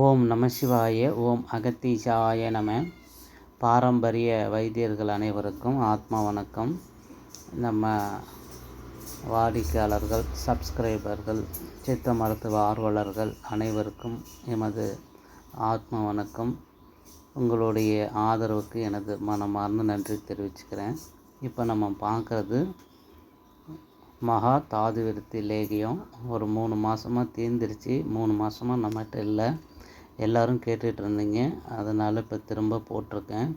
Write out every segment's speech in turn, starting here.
ஓம் நம சிவாய ஓம் அகத்தீசாய நம. பாரம்பரிய வைத்தியர்கள் அனைவருக்கும் ஆத்மா வணக்கம். நம்ம வாடிக்கையாளர்கள் சப்ஸ்கிரைபர்கள் சித்த மருத்துவ ஆர்வலர்கள் அனைவருக்கும் எமது ஆத்ம வணக்கம். உங்களுடைய ஆதரவுக்கு எனது மனமார்ந்த நன்றி தெரிவிச்சுக்கிறேன். இப்போ நம்ம பார்க்குறது மகா தாது விருத்தி லேகியம். ஒரு மூணு மாதமாக தீர்ந்துருச்சு மூணு மாதமாக நம்மகிட்ட இல்லை. எல்லோரும் கேட்டுகிட்டு இருந்தீங்க அதனால் இப்போ திரும்ப போட்டிருக்கேன்.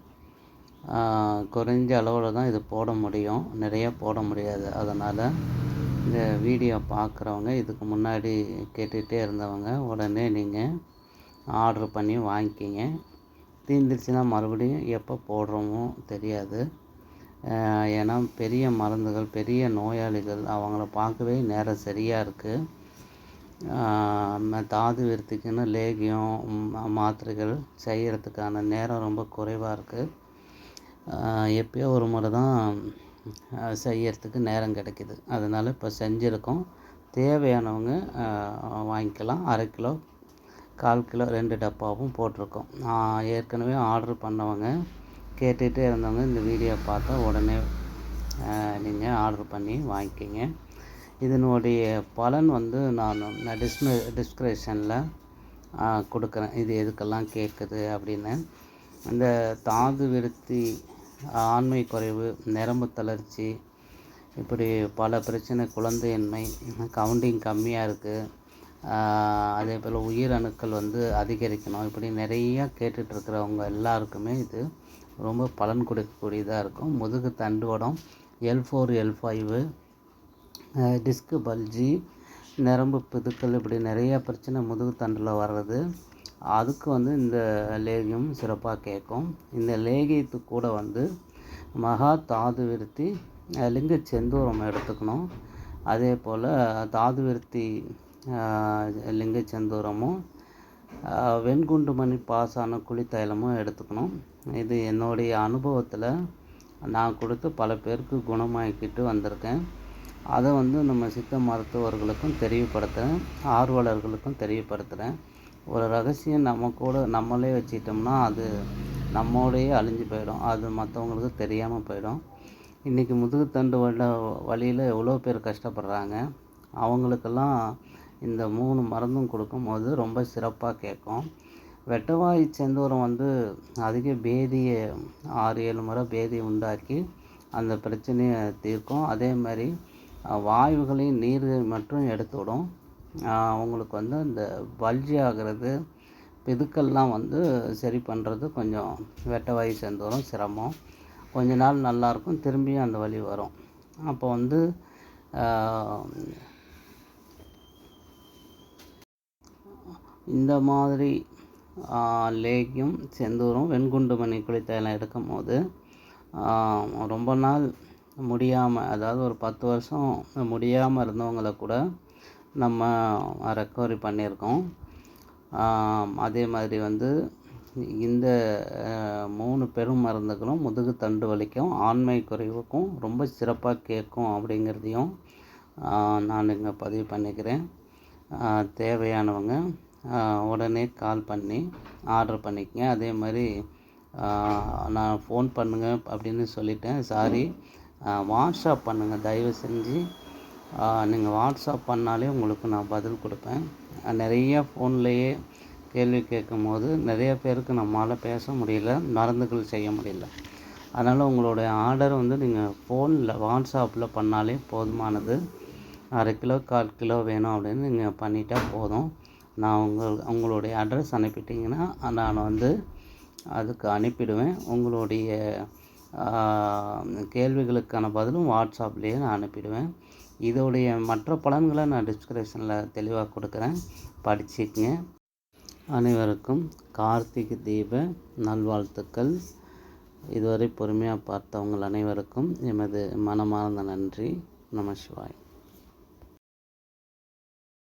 குறைஞ்ச அளவில் தான் இது போட முடியும். நிறையா போட முடியாது. அதனால் இந்த வீடியோ பார்க்குறவங்க இதுக்கு முன்னாடி கேட்டுகிட்டே இருந்தவங்க உடனே நீங்கள் ஆர்டர் பண்ணி வாங்கிக்கிங்க. தீந்துருச்சுன்னா மறுபடியும் எப்போ போடுறோமோ தெரியாது. ஏன்னா பெரிய மருந்துகள் பெரிய நோயாளிகள் அவங்கள பார்க்கவே நேரம் சரியாக இருக்குது தாது விருத்திக்குன்னு லேகியம் மாத்திரைகள் செய்கிறதுக்கான நேரம் ரொம்ப குறைவாக இருக்குது எப்பயோ ஒரு முறை தான் செய்யறதுக்கு நேரம் கிடைக்கிது. அதனால் இப்போ செஞ்சுருக்கோம். தேவையானவங்க வாங்கிக்கலாம். அரை கிலோ கால் கிலோ ரெண்டு டப்பாவும் போட்டிருக்கோம். ஏற்கனவே ஆர்டர் பண்ணவங்க கேட்டுகிட்டே இருந்தவங்க இந்த வீடியோ பார்த்தா உடனே நீங்கள் ஆர்டர் பண்ணி வாங்கிக்கிங்க. இதனுடைய பலன் வந்து நான் நான் டிஸ்ம டிஸ்கிரிப்ஷனில் கொடுக்குறேன். இது எதுக்கெல்லாம் கேட்குது அப்படின்னு. இந்த தாது விருத்தி ஆண்மை குறைவு நரம்பு தளர்ச்சி இப்படி பல பிரச்சனை குழந்தையின்மை கவுண்டிங் கம்மியாக இருக்குது அதே போல் உயிர் அணுக்கள் வந்து அதிகரிக்கணும். இப்படி நிறையா கேட்டுட்ருக்கிறவங்க எல்லாருக்குமே இது ரொம்ப பலன் கொடுக்கக்கூடியதாக இருக்கும். முதுகு தண்டுவடம் L four L five disc bulge நரம்பு பிதுக்கல் இப்படி நிறையா பிரச்சனை முதுகு தண்டில் வர்றது. அதுக்கு வந்து இந்த லேகியம் சிறப்பாக கேட்கும். இந்த லேகியத்து கூட வந்து மகா தாது விருத்தி லிங்க செந்தூரம் எடுத்துக்கணும். அதே போல் தாது விருத்தி லிங்க செந்தூரமும் வெண்குண்டு மணி பாசான குளித்தைலமும் எடுத்துக்கணும். இது என்னுடைய அனுபவத்தில் நான் கொடுத்து பல பேருக்கு குணமாக்கிட்டு வந்திருக்கேன். அதை வந்து நம்ம சித்த மருத்துவர்களுக்கும் தெரியப்படுத்துகிறேன் ஆர்வலர்களுக்கும் தெரியப்படுத்துகிறேன் ஒரு ரகசியம் நம்ம கூட நம்மளே வச்சுக்கிட்டோம்னா அது நம்மோடையே அழிஞ்சு போயிடும். அது மற்றவங்களுக்கு தெரியாமல் போயிடும். இன்றைக்கி முதுகுத்தண்டு வல வழியில் எவ்வளோ பேர் கஷ்டப்படுறாங்க அவங்களுக்கெல்லாம் இந்த மூணு மருந்தும் கொடுக்கும்போது ரொம்ப சிறப்பாக கேட்கும். வெட்டவாய் செந்தூரம் வந்து அதிக பேதியை ஆறு ஏழு முறை பேதியை உண்டாக்கி அந்த பிரச்சனையை தீர்க்கும். அதே மாதிரி வாயுகளையும் நீர் மட்டும் எடுத்து விடும் அவங்களுக்கு வந்து அந்த பல்ஜி ஆகிறது பிதுக்கள்லாம் வந்து சரி பண்ணுறது கொஞ்சம் வெட்டவாய் செந்தூரம் சிரமம். கொஞ்ச நாள் நல்லாயிருக்கும் திரும்பியும் அந்த வழி வரும். அப்போ வந்து இந்த மாதிரி லேகியம் செந்தூரும் வெண்குண்டு மணி குளித்தைலம் எடுக்கும் போது ரொம்ப நாள் முடியாமல் அதாவது ஒரு பத்து வருஷம் முடியாமல் இருந்தவங்கள கூட நம்ம ரெக்கவரி பண்ணியிருக்கோம். அதே மாதிரி வந்து இந்த மூணு பெரும் மருந்துகளும் முதுகு தண்டு வலிக்கும் ஆண்மை குறைவுக்கும் ரொம்ப சிறப்பாக கேட்கும் அப்படிங்கிறதையும் நான் இங்கே பதிவு பண்ணிக்கிறேன். தேவையானவங்க உடனே கால் பண்ணி ஆர்டர் பண்ணிக்கங்க. அதே மாதிரி நான் ஃபோன் பண்ணுங்க அப்படின்னு சொல்லிட்டேன். சாரி வாட்ஸ்அப் பண்ணுங்கள் தயவு செஞ்சு நீங்கள் வாட்ஸ்அப் பண்ணாலே உங்களுக்கு நான் பதில் கொடுப்பேன். நிறைய ஃபோன்லேயே கேள்வி கேட்கும் போது நிறைய பேருக்கு நம்மளால் பேச முடியல மருந்துகள் செய்ய முடியல. அதனால் உங்களுடைய ஆர்டர் வந்து நீங்கள் ஃபோனில் வாட்ஸ்அப்பில் பண்ணாலே போதுமானது. அரை கிலோ கால் கிலோ வேணும் அப்படின்னு நீங்கள் பண்ணிட்டால் போதும். நான் உங்கள் உங்களுடைய அட்ரஸ் அனுப்பிட்டிங்கன்னா நான் வந்து அதுக்கு அனுப்பிடுவேன். உங்களுடைய கேள்விகளுக்கான பதிலும் வாட்ஸ்அப்லேயே நான் அனுப்பிடுவேன். இதோடைய மற்ற பலன்களை நான் டிஸ்கிரிப்ஷனில் தெளிவாக கொடுக்குறேன். படிச்சுக்கங்க. அனைவருக்கும் கார்த்திகை தீப நல்வாழ்த்துக்கள். இதுவரை பொறுமையாக பார்த்தவங்கள் அனைவருக்கும் எமது மனமார்ந்த நன்றி. நம சிவாய்.